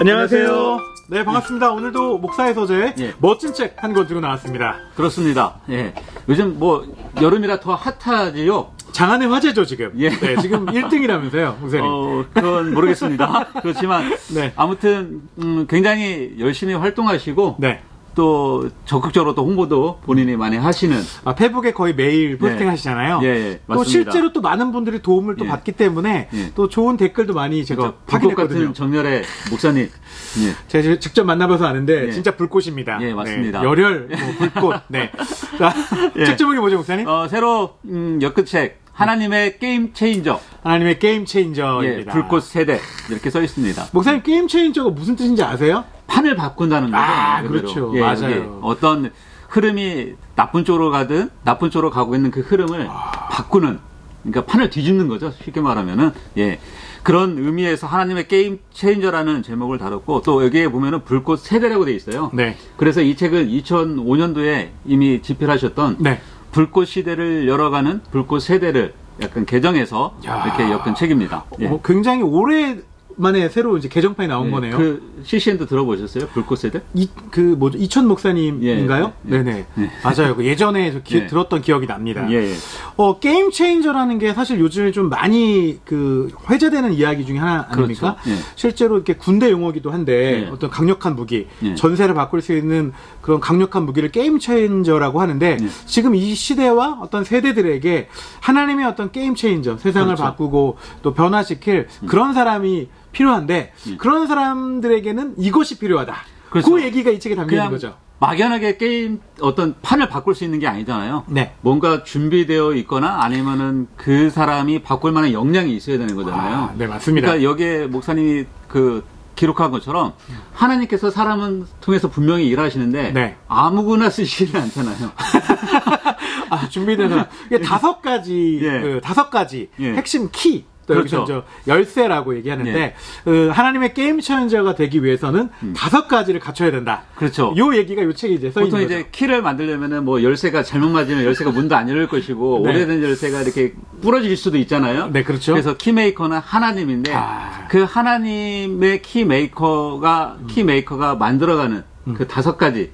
안녕하세요. 네, 반갑습니다. 오늘도 목사의 서재 예. 멋진 책 한 권 들고 나왔습니다. 그렇습니다. 예. 요즘 뭐 여름이라 더 핫하지요. 장안의 화제죠, 지금. 예. 네, 지금 1등이라면서요, 목사님. 어, 그건 모르겠습니다. 그렇지만 네. 아무튼 음, 굉장히 열심히 활동하시고 네. 또 적극적으로 또 홍보도 본인이 많이 하시는 아, 페북에 거의 매일 포스팅 예. 하시잖아요. 예, 예, 또 맞습니다. 실제로 또 많은 분들이 도움을 또 예. 받기 때문에 예. 또 좋은 댓글도 많이 제가 불꽃 확인했거든요. 같은 정렬의 목사님. 예. 제가 직접 만나봐서 아는데 예. 진짜 불꽃입니다. 예, 맞습니다. 네, 열혈, 뭐 불꽃. 네. 자, 예. 책 제목이 뭐죠, 목사님? 어, 새로 음, 엮끝책 하나님의 게임 체인저. 하나님의 게임 예, 체인저입니다. 불꽃 세대 이렇게 써 있습니다. 목사님 게임 체인저가 무슨 뜻인지 아세요? 판을 바꾼다는 거죠. 아, 말 그대로. 그렇죠. 예, 맞아요. 여기 어떤 흐름이 나쁜 쪽으로 가든 나쁜 쪽으로 가고 있는 그 흐름을 아. 바꾸는 그러니까 판을 뒤집는 거죠. 쉽게 말하면은 예. 그런 의미에서 하나님의 게임 체인저라는 제목을 다뤘고 또 여기에 보면은 불꽃 세대라고 돼 있어요. 네. 그래서 이 책은 2005년도에 이미 집필하셨던 네. 불꽃 시대를 열어가는 불꽃 세대를 약간 개정해서 야. 이렇게 엮은 책입니다. 예. 어, 굉장히 오랜 만에 새로 이제 개정판이 나온 예, 거네요. 그 CCN도 들어보셨어요? 불꽃 세대? 이, 그, 뭐죠, 이천 목사님인가요? 예, 예, 네네. 예. 맞아요. 그 예전에 저 기- 예. 들었던 기억이 납니다. 예, 예. 어, 게임 체인저라는 게 사실 요즘에 좀 많이 그 회자되는 이야기 중에 하나 아닙니까? 그렇죠. 예. 실제로 이렇게 군대 용어기도 한데 예. 어떤 강력한 무기, 예. 전세를 바꿀 수 있는 그런 강력한 무기를 게임 체인저라고 하는데 예. 지금 이 시대와 어떤 세대들에게 하나님의 어떤 게임 체인저, 세상을 그렇죠. 음. 바꾸고 또 변화시킬 그런 사람이 필요한데 예. 그런 사람들에게는 이것이 필요하다. 그렇죠. 그 얘기가 이 책에 담겨 있는 거죠. 막연하게 게임 어떤 판을 바꿀 수 있는 게 아니잖아요. 네. 뭔가 준비되어 있거나 아니면은 그 사람이 바꿀 만한 역량이 있어야 되는 거잖아요. 아, 네, 맞습니다. 그러니까 여기에 목사님이 그 기록한 것처럼 하나님께서 사람은 통해서 분명히 일하시는데 네. 아무거나 쓰시지는 않잖아요. 아, 준비된 사람. 이게 다섯 가지, 예. 그 다섯 가지 예. 핵심 키. 또 그렇죠. 여기서 저 열쇠라고 얘기하는데 예. 그 하나님의 게임 체인저가 되기 위해서는 다섯 가지를 갖춰야 된다. 음. 그렇죠. 요 얘기가 요 책에 이제 써 보통 있는 이제 거죠. 키를 만들려면은 뭐 열쇠가 잘못 맞으면 열쇠가 문도 안 열릴 것이고 네. 오래된 열쇠가 이렇게 부러질 수도 있잖아요. 네, 그렇죠. 그래서 키 메이커는 하나님인데 아. 그 하나님의 키 메이커가 키메이커가 만들어가는 음. 그 다섯 가지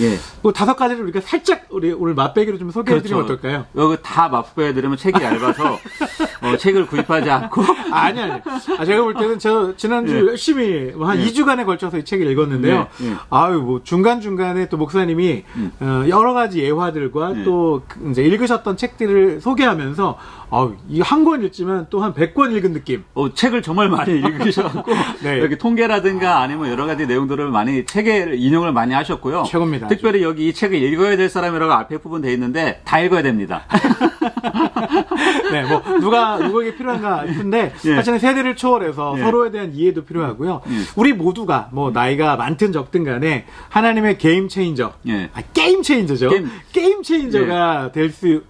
예. 그 다섯 가지를 우리가 살짝 우리 오늘 맛배기로 좀 소개해드리면 어떨까요? 여기 다 맛보여드리면 책이 얇아서 어, 책을 구입하지 않고 아니, 아니. 아, 제가 볼 때는 저 지난주 예. 열심히 뭐한 예. 2주간에 걸쳐서 이 책을 읽었는데요. 예, 예. 아유, 뭐 중간 중간에 또 목사님이 음. 어, 여러 가지 예화들과 예. 또그 이제 읽으셨던 책들을 소개하면서 아유, 이한 권 읽지만 또 한 100권 읽은 느낌. 어, 책을 정말 많이 읽으셔갖고 네. 여기 통계라든가 아니면 여러 가지 내용들을 많이 책에 인용을 많이 하셨고요. 최고입니다, 특별히 여기 이 책을 읽어야 될 사람이라고 앞에 부분 돼 있는데 다 읽어야 됩니다. 네, 뭐 누가 누구에게 필요한가 싶은데 예. 사실은 세대를 초월해서 예. 서로에 대한 이해도 필요하고요. 예. 우리 모두가 뭐 나이가 많든 적든 간에 하나님의 게임 체인저, 예. 아, 게임 체인저죠. 게임. 게임, 체인저가 될 수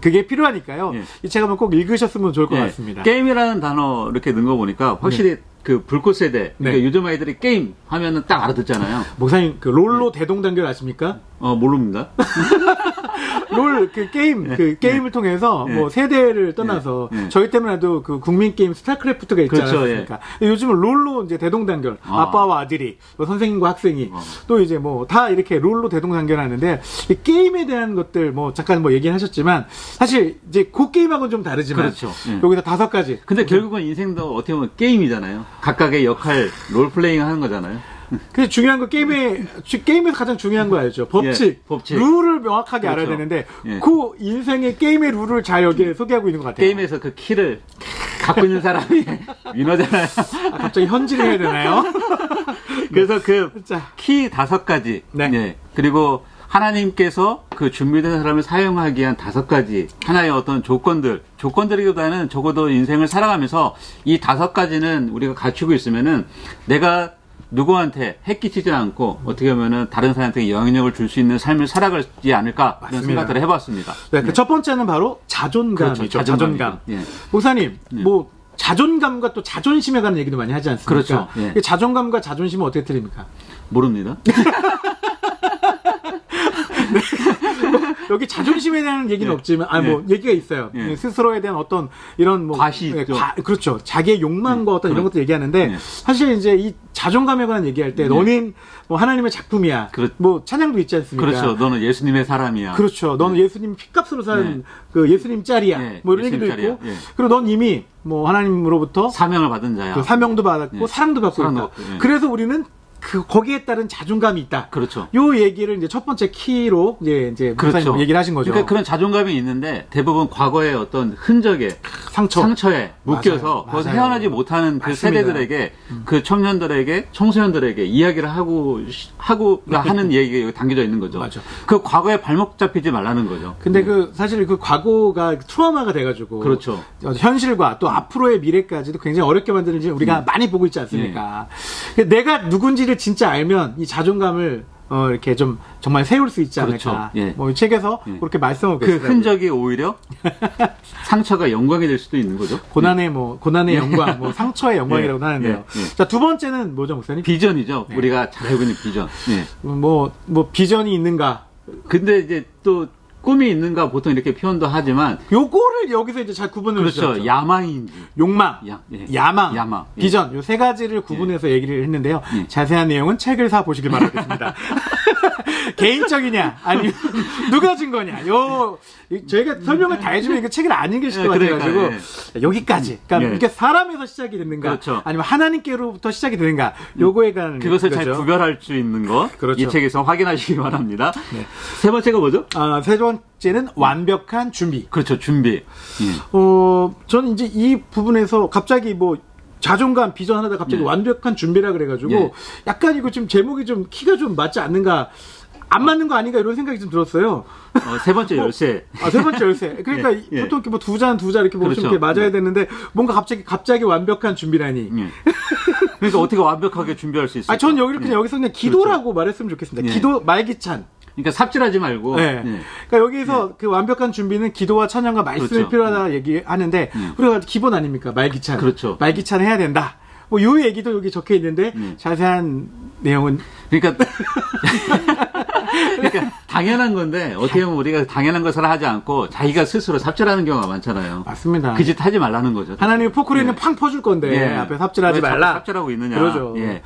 그게 필요하니까요. 예. 이책 한번 꼭 읽으셨으면 좋을 것 예. 같습니다. 게임이라는 단어 이렇게 넣은 거 보니까 확실히 그 불꽃 세대. 그러니까 네. 요즘 아이들이 게임 하면은 딱 알아듣잖아요. 목사님 그 롤로 대동단결 아십니까? 어, 모릅니다. 롤 그 게임 그 게임을 통해서 예. 뭐 세대를 떠나서 예. 예. 저희 때문에도 그 국민 게임 스타크래프트가 있지 그렇죠, 않습니까? 요즘은 롤로 이제 대동단결 아. 아. 빠와 아들이 뭐 선생님과 학생이 어. 또 이제 뭐 다 이렇게 롤로 대동단결하는데 이 게임에 대한 것들 뭐 잠깐 뭐 얘기하셨지만 사실 이제 그 게임하고는 좀 다르지만 그렇죠. 예. 여기서 다섯 가지 근데 결국은 인생도 어떻게 보면 게임이잖아요. 각각의 역할, 롤플레잉 하는 거잖아요. 그 중요한 거 게임에 주- 게임에서 가장 중요한 거 알죠? 법칙, 예, 법칙. 룰을 명확하게 알아야 그렇죠. 되는데 예. 그 인생의 게임의 룰을 잘 여기에 소개하고 있는 것 같아요. 게임에서 그 키를 갖고 있는 사람이 위너잖아요. 아, 갑자기 현질을 해야 되나요? 그래서 그 자, 키 다섯 가지. 네. 예. 그리고 하나님께서 그 준비된 사람을 사용하기 위한 다섯 가지 하나의 어떤 조건들, 조건들이기보다는 적어도 인생을 살아가면서 이 다섯 가지는 우리가 갖추고 있으면은 내가 누구한테 해끼치지 않고 어떻게 보면은 다른 사람한테 영향력을 줄 수 있는 삶을 살아가지 않을까 이런 맞습니다. 생각들을 해봤습니다. 네, 그 첫 번째는 바로 자존감이죠. 그렇죠. 자존감. 예. 목사님, 뭐 자존감과 또 자존심에 관한 얘기도 많이 하지 않습니까? 그렇죠. 예. 이게 자존감과 자존심은 어떻게 틀립니까? 모릅니다. 여기 자존심에 대한 얘기는 예. 없지만, 아니, 뭐, 얘기가 있어요. 예. 스스로에 대한 어떤 이런 뭐. 과시 예, 있죠. 과- 그렇죠. 자기의 욕망과 어떤 이런 것도 얘기하는데, 예. 사실 이제 이 자존감에 관한 얘기할 때, 너는 뭐 하나님의 작품이야. 네. 그렇- 뭐 찬양도 있지 않습니까? 그렇죠. 너는 예수님의 사람이야. 그렇죠. 너는 예수님 핏값으로 산 네. 그 예수님 짤이야. 네, 뭐 이런 얘기도 예수님 있고. 예. 그리고 넌 이미 뭐 하나님으로부터 사명을 받은 자야. 그 사명도 받았고 예. 사랑도 받고 사랑도. 받고, 예. 그래서 우리는 그 거기에 따른 자존감이 있다. 그렇죠. 요 얘기를 이제 첫 번째 키로 이제 이제 그렇죠. 얘기를 하신 거죠. 그러니까 그런 자존감이 있는데 대부분 과거의 어떤 흔적에 상처. 상처에 묶여서 맞아요. 거기서 맞아요. 헤어나지 못하는 그 맞습니다. 음. 세대들에게 그 청년들에게 청소년들에게 이야기를 하고 시- 하고 하는 얘기가 여기 담겨져 있는 거죠. 맞아. 그 과거에 발목 잡히지 말라는 거죠. 근데 그 사실 그 과거가 트라우마가 돼가지고 그렇죠. 어, 현실과 또 앞으로의 미래까지도 굉장히 어렵게 만드는 지 우리가 많이 보고 있지 않습니까? 예. 근데 내가 누군지 를 진짜 알면 이 자존감을 어, 이렇게 좀 정말 세울 수 있지 않을까. 그렇죠. 예. 뭐이 책에서 예. 그렇게 말씀하고 그 계시더라고요. 흔적이 오히려 상처가 영광이 될 수도 있는 거죠. 고난의 뭐 고난의 영광, 뭐 상처의 영광이라고 예. 하는데요. 예. 예. 자두 번째는 뭐죠, 목사님? 비전이죠. 네. 우리가 잘 알고 있는 비전. 예. 뭐, 뭐, 비전이 있는가? 근데 이제 또 꿈이 있는가 보통 이렇게 표현도 하지만 요거를 여기서 이제 잘 구분을 그렇죠. 야망인지 욕망, 야- 예. 야망, 야망, 예. 비전, 요 세 가지를 구분해서 얘기를 했는데요. 예. 자세한 내용은 책을 사 보시길 바라겠습니다. 개인적이냐, 아니면 누가 준 거냐, 요, 이- 저희가 설명을 다 해주면 이거 책을 안 읽으실 예, 것 그러니까, 같아가지고, 여기까지. 그러니까 예. 이게 사람에서 시작이 됐는가, 그렇죠. 아니면 하나님께로부터 시작이 되는가, 요거에 관한 그것을 잘 거죠. 구별할 수 있는 것. 그렇죠. 이 책에서 확인하시기 바랍니다. 네. 세 번째가 뭐죠? 아, 세 번째는 완벽한 준비. 그렇죠. 준비. 예. 어, 저는 이제 이 부분에서 갑자기 뭐 자존감 비전하다 갑자기 예. 완벽한 준비라 그래가지고 예. 약간 이거 좀 제목이 좀 키가 좀 맞지 않는가 안 맞는 거 아닌가 이런 생각이 좀 들었어요. 어, 세 번째 열쇠. 아, 세 번째 열쇠. 그러니까 예, 예. 보통 이렇게 뭐 두 잔, 두 잔 이렇게 보시면 그렇죠. 이렇게 맞아야 예. 되는데 뭔가 갑자기, 갑자기 완벽한 준비라니. 예. 그러니까 어떻게 완벽하게 준비할 수 있을까? 아, 전 여기를 그냥 예. 여기서 그냥 기도라고 말했으면 좋겠습니다. 예. 기도, 말기찬. 그러니까 삽질하지 말고. 네. 예. 그러니까 여기서 그 완벽한 준비는 기도와 찬양과 말씀이 그렇죠. 필요하다 얘기하는데 음. 우리가 기본 아닙니까 말기찬. 그렇죠. 말기찬 해야 된다. 뭐요 얘기도 여기 적혀 있는데 음. 자세한 내용은 그러니까 그러니까 당연한 건데 어떻게 보면 우리가 당연한 것을 하지 않고 자기가 스스로 삽질하는 경우가 많잖아요. 맞습니다. 그 짓 하지 말라는 거죠. 하나님이 포크레인은 예. 팡 퍼줄 건데 예. 앞에 삽질하지 말라. 삽질하고 있느냐. 그러죠. 예.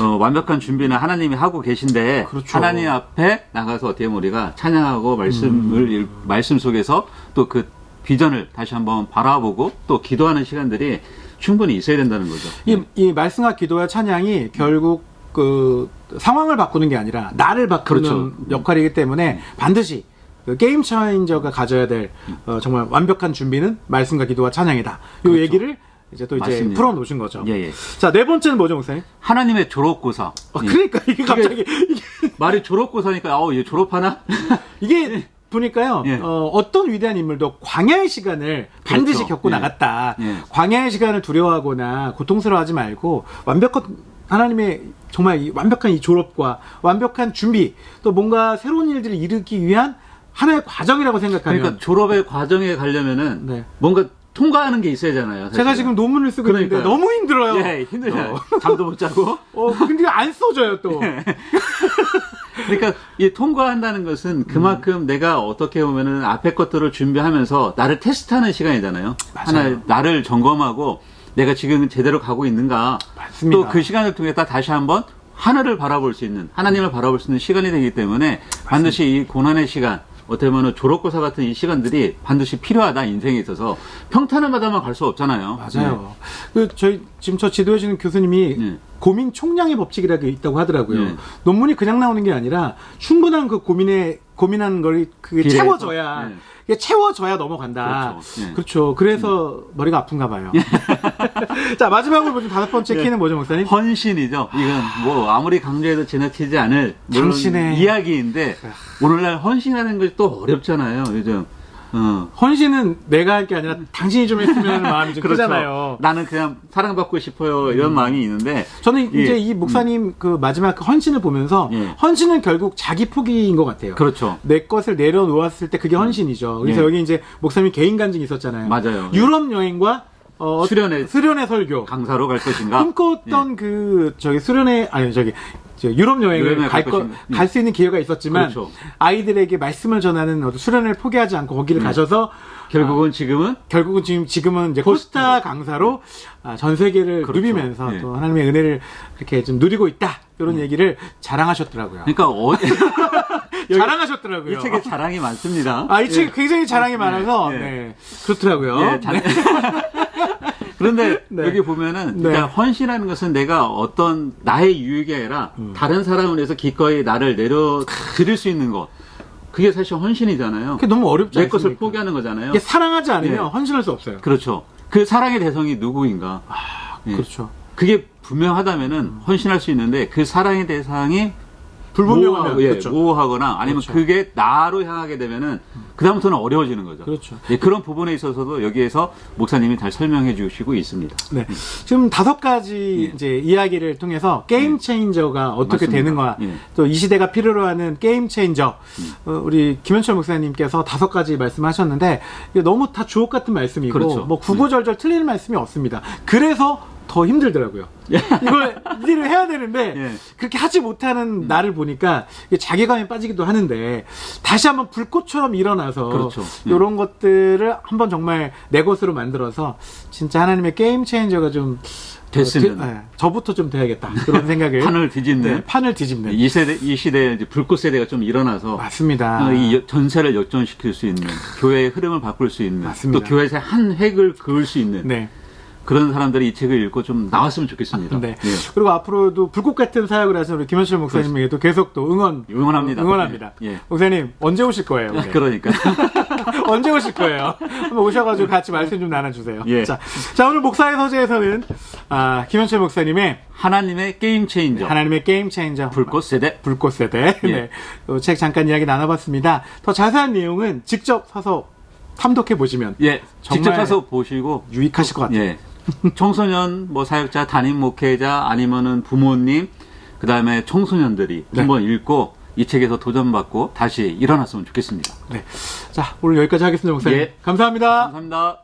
어, 완벽한 준비는 하나님이 하고 계신데 그렇죠. 하나님 앞에 나가서 어떻게 보면 우리가 찬양하고 말씀을 음. 읽- 말씀 속에서 또 그 비전을 다시 한번 바라보고 또 기도하는 시간들이 충분히 있어야 된다는 거죠. 이, 이 말씀과 기도와 찬양이 결국 그 상황을 바꾸는 게 아니라 나를 바꾸는 그렇죠. 역할이기 때문에 반드시 그 게임 차인저가 가져야 될 어, 정말 완벽한 준비는 말씀과 기도와 찬양이다. 요 그렇죠. 얘기를 이제 또 이제 맞습니다. 풀어 놓으신 거죠. 예, 예. 자, 네 번째는 뭐죠, 목사님? 하나님의 졸업고사. 어, 예. 그러니까 이게 갑자기 이게, 말이 졸업고사니까 어얘 졸업하나? 이게 보니까요, 예. 어, 떤 위대한 인물도 광야의 시간을 반드시 그렇죠. 겪고 예. 나갔다. 예. 광야의 시간을 두려워하거나 고통스러워하지 말고 완벽한 하나님의 정말 이 완벽한 이 졸업과 완벽한 준비 또 뭔가 새로운 일들을 이루기 위한 하나의 과정이라고 생각하면 그러니까 졸업의 과정에 가려면은 네. 뭔가 통과하는 게 있어야잖아요. 제가 지금 논문을 쓰고 있는데 그러니까요. 너무 힘들어요. 예, 힘들잖아요. 어. 잠도 못 자고. 어, 근데 안 써져요 또. 예. 그러니까 이 통과한다는 것은 그만큼 내가 어떻게 보면은 앞에 것들을 준비하면서 나를 테스트하는 시간이잖아요. 맞아요. 하나 나를 점검하고 내가 지금 제대로 가고 있는가. 맞습니다. 또그 시간을 통해 서 다시 한번 하늘을 바라볼 수 있는 하나님을 바라볼 수 있는 시간이 되기 때문에 반드시 이 고난의 시간 어떻게 보면 졸업고사 같은 이 시간들이 반드시 필요하다 인생에 있어서 평탄한마다만 갈 수 없잖아요. 맞아요. 그 저희 지금 저 지도해 주는 교수님이 네. 고민 총량의 법칙이라고 게 있다고 하더라고요. 네. 논문이 그냥 나오는 게 아니라 충분한 그 고민에 고민한 걸 그게. 채워져야 네. 이게 채워져야 넘어간다. 그렇죠. 네. 그렇죠. 그래서 머리가 아픈가 봐요. 자 마지막으로 보신 다섯 번째 네. 키는 뭐죠, 목사님? 헌신이죠. 이건 뭐 아무리 강조해도 지나치지 않을 당신의- 이야기인데 오늘날 헌신하는 것이 또 어렵잖아요. 요즘. 어. 헌신은 내가 할 게 아니라 당신이 좀 했으면 하는 마음이 좀 크잖아요. 나는 그냥 사랑받고 싶어요. 이런 마음이 있는데 저는 예. 이제 이 목사님 그 마지막 그 헌신을 보면서 예. 헌신은 결국 자기 포기인 것 같아요. 그렇죠. 내 것을 내려놓았을 때 그게 헌신이죠. 그래서 예. 여기 이제 목사님 개인 간증이 있었잖아요. 맞아요. 유럽 여행과 어, 수련회 수련회 설교 강사로 갈 것인가? 꿈꿨던 그 저기 수련회 아니 저기 저 유럽 여행을 갈. 예. 갈수 있는 기회가 있었지만 그렇죠. 아이들에게 말씀을 전하는 어떤 수련회를 포기하지 않고 거기를 가셔서 결국은 지금은 결국은 지금 지금은 이제 코스타 강사로 아, 전 세계를 그렇죠. 누비면서 예. 또 하나님의 은혜를 이렇게 좀 누리고 있다 이런 얘기를 자랑하셨더라고요. 그러니까 어, 자랑하셨더라고요. 이 책에 자랑이 많습니다. 아, 이책 굉장히 자랑이 많아서 예. 네. 그렇더라고요. 예, 자- 그런데 네. 여기 보면은 네. 그러니까 헌신하는 것은 내가 어떤 나의 유익이 아니라 음. 다른 사람을 위해서 기꺼이 나를 내려 드릴 수 있는 것. 그게 사실 헌신이잖아요. 그게 너무 어렵지 내 것을 않습니까? 포기하는 거잖아요. 이게 사랑하지 않으면 예. 헌신할 수 없어요. 그렇죠. 그 사랑의 대상이 누구인가? 예. 그렇죠. 그게 분명하다면은 헌신할 수 있는데 그 사랑의 대상이 불분명하면 모호하고, 예, 그렇죠. 모호하거나 아니면 그렇죠. 그게 나로 향하게 되면은 그다음부터는 어려워지는 거죠. 그렇죠. 예, 그런 부분에 있어서도 여기에서 목사님이 잘 설명해 주시고 있습니다. 네. 지금 다섯 가지 예. 이제 이야기를 통해서 게임 체인저가 어떻게 맞습니다. 되는 거야. 예. 또이 시대가 필요로 하는 게임 체인저. 어, 우리 김현철 목사님께서 다섯 가지 말씀하셨는데 너무 다 주옥 같은 말씀이고 그렇죠. 뭐 구구절절 틀리는 말씀이 없습니다. 그래서 더 힘들더라고요. 이걸 일을 해야 되는데 예. 그렇게 하지 못하는 나를 보니까 자괴감에 빠지기도 하는데 다시 한번 불꽃처럼 일어나서 그렇죠. 예. 이런 것들을 한번 정말 내 것으로 만들어서 진짜 하나님의 게임 체인저가 좀 됐으면. 어, 되- 예, 저부터 좀 돼야겠다 그런 생각을 판을 뒤집는 네, 판을 뒤집는 이 세대 이 시대에 이제 불꽃 세대가 좀 일어나서 맞습니다. 어, 이 여- 전세를 역전시킬 수 있는 교회의 흐름을 바꿀 수 있는 맞습니다. 또 교회에서 한 획을 그을 수 있는 네. 그런 사람들이 이 책을 읽고 좀 나왔으면 좋겠습니다. 네. 예. 그리고 앞으로도 불꽃 같은 사역을 하시는 우리 김현철 목사님에게도 계속 또 응원 응원합니다. 응원합니다. 예. 예. 목사님 언제 오실 거예요? 오늘? 그러니까 언제 오실 거예요? 한번 오셔가지고 같이 말씀 좀 나눠주세요. 예. 자, 자 오늘 목사의 서재에서는 아, 김현철 목사님의 하나님의 게임 체인저 하나님의 게임 체인저 불꽃 세대 불꽃 세대 예. 네. 어, 책 잠깐 이야기 나눠봤습니다. 더 자세한 내용은 직접 사서 탐독해 보시면 예 직접 가서 보시고 유익하실 것 같아요. 예 청소년 뭐 사역자 담임 목회자 아니면은 부모님 그다음에 청소년들이 네. 한번 읽고 이 책에서 도전받고 다시 일어났으면 좋겠습니다. 네. 자 오늘 여기까지 하겠습니다, 목사님. 예. 감사합니다. 감사합니다.